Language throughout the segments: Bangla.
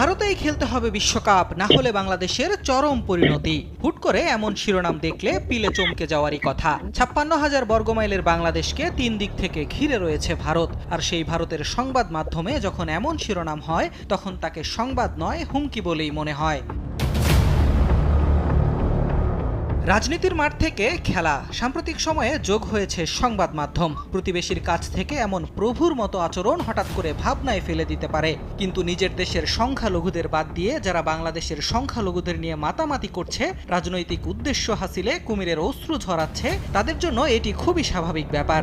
ভারতেই খেলতে হবে বিশ্বকাপ, না হলে বাংলাদেশের চরম পরিণতি। হুট করে এমন শিরোনাম দেখলে পিলে চমকে যাওয়ারই কথা। ছাপ্পান্ন হাজার বর্গমাইলের বাংলাদেশকে তিন দিক থেকে ঘিরে রয়েছে ভারত। আর সেই ভারতের সংবাদ মাধ্যমে যখন এমন শিরোনাম হয়, তখন তাকে সংবাদ নয়, হুমকি বলেই মনে হয়। রাজনীতির মাঠ থেকে খেলা। সাম্প্রতিক সময়ে যোগ হয়েছে সংবাদ মাধ্যম। প্রতিবেশীর কাছ থেকে এমন প্রভুর মতো আচরণ হঠাৎ করে ভাবনায় ফেলে দিতে পারে। কিন্তু নিজের দেশের সংখ্যালঘুদের বাদ দিয়ে যারা বাংলাদেশের সংখ্যালঘুদের নিয়ে মাতামাতি করছে, রাজনৈতিক উদ্দেশ্য হাসিলে কুমিরের অশ্রু ঝরাচ্ছে, তাদের জন্য এটি খুবই স্বাভাবিক ব্যাপার।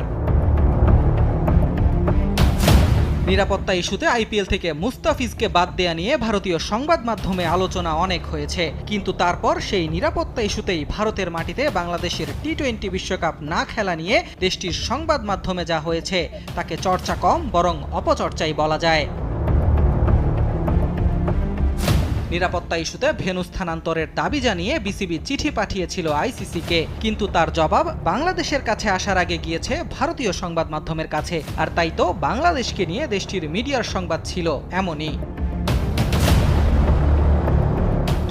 নিরাপত্তা ইস্যুতে আইপিএল থেকে মুস্তাফিজকে বাদ দেয়া নিয়ে ভারতীয় সংবাদ মাধ্যমে আলোচনা অনেক হয়েছে। কিন্তু তারপর সেই নিরাপত্তা ইস্যুতেই ভারতের মাটিতে বাংলাদেশের টি টোয়েন্টি বিশ্বকাপ না খেলা নিয়ে দেশটির সংবাদ মাধ্যমে যা হয়েছে, তাকে চর্চা কম বরং অপচর্চাই বলা যায়। নিরাপত্তা ইস্যুতে ভেনু স্থানান্তরের দাবি জানিয়ে বিসিবি চিঠি পাঠিয়েছিল আইসিসিকে। কিন্তু তার জবাব বাংলাদেশের কাছে আসার আগে গিয়েছে ভারতীয় সংবাদ মাধ্যমের কাছে। আর তাই তো বাংলাদেশকে নিয়ে দেশটির মিডিয়ার সংবাদ ছিল এমনই।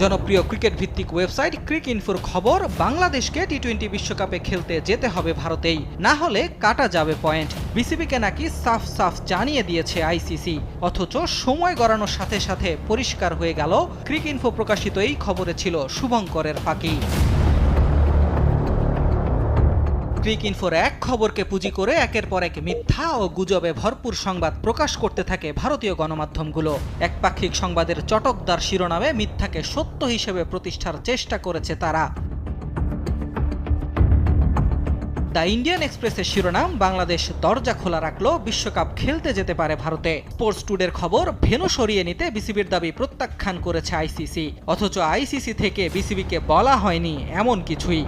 জনপ্রিয় ক্রিকেট ভিত্তিক ওয়েবসাইট ক্রিক ইনফোর খবর, বাংলাদেশকে টি টোয়েন্টি বিশ্বকাপে খেলতে যেতে হবে ভারতেই। না হলে কাটা যাবে পয়েন্ট। বিসিবিকে নাকি সাফ সাফ জানিয়ে দিয়েছে আইসিসি অথচ সময় গড়ানোর সাথে সাথে পরিষ্কার হয়ে গেল। ক্রিক ইনফো প্রকাশিত এই খবরে ছিল শুভঙ্করের ফাঁকি। ক্রিক ইনফোর এক খবরকে পুঁজি করে একের পর এক মিথ্যা ও গুজবে ভরপুর সংবাদ প্রকাশ করতে থাকে ভারতীয় গণমাধ্যমগুলো। একপাক্ষিক সংবাদের চটকদার শিরোনামে মিথ্যাকে সত্য হিসেবে প্রতিষ্ঠার চেষ্টা করেছে তারা। দ্য ইন্ডিয়ান এক্সপ্রেসের শিরোনাম, বাংলাদেশ দরজা খোলা রাখল, বিশ্বকাপ খেলতে যেতে পারে ভারতে। স্পোর্টস টুডের খবর, ভেনু সরিয়ে নিতে বিসিবির দাবি প্রত্যাখ্যান করেছে আইসিসি। অথচ আইসিসি থেকে বিসিবিকে বলা হয়নি এমন কিছুই।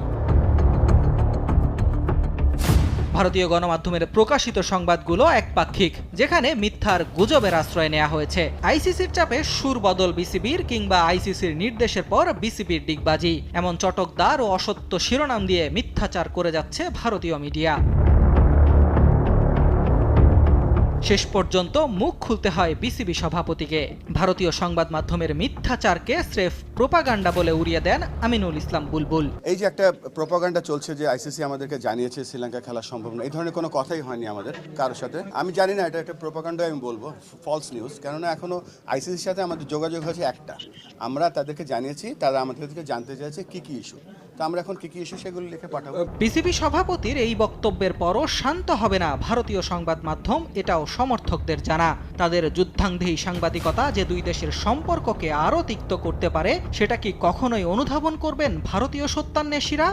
ভারতীয় গণমাধ্যমের প্রকাশিত সংবাদগুলো একপাক্ষিক, যেখানে মিথ্যার গুজবের আশ্রয় নেওয়া হয়েছে। আইসিসির চাপে সুর বদল বিসিবির কিংবা আইসিসির নির্দেশের পর বিসিবির ডিগবাজি। এমন চটকদার ও অসত্য শিরোনাম দিয়ে মিথ্যাচার করে যাচ্ছে ভারতীয় মিডিয়া। শেষ পর্যন্ত মুখ খুলতে হয় বিসিবি সভাপতিকে। ভারতীয় সংবাদ মাধ্যমের মিথ্যাচারকে স্রেফ প্রোপাগান্ডা বলে উড়িয়ে দেন আমিনুল ইসলাম বুলবুল। এই যে একটা প্রোপাগান্ডা চলছে যে আইসিসি আমাদেরকে জানিয়েছে শ্রীলঙ্কা খেলা সম্ভব না এই ধরনের কোনো কথাই হয়নি আমাদের কারোর সাথে। আমি জানি না এটা একটা প্রোপাগান্ডা আমি বলব ফলস নিউজ কেননা এখনও আইসিসির সাথে আমাদের যোগাযোগ হয়েছে একটা। আমরা তাদেরকে জানিয়েছি তারা আমাদেরকে জানতে চাইছে কি কি ইস্যু তো আমরা এখন কি কি ইস্যু সেগুলো লিখে পাঠাবো। বিসিবি সভাপতির এই বক্তব্যের পরও শান্ত হবে না ভারতীয় সংবাদ মাধ্যম এটাও সমর্থকদের জানা। তাদের যুদ্ধাঙ্গেহী সাংবাদিকতা যে দুই দেশের সম্পর্ককে আরও তিক্ত করতে পারে, সেটা কি কখনোই অনুধাবন করবেন ভারতীয় সত্যান্বেষীরা?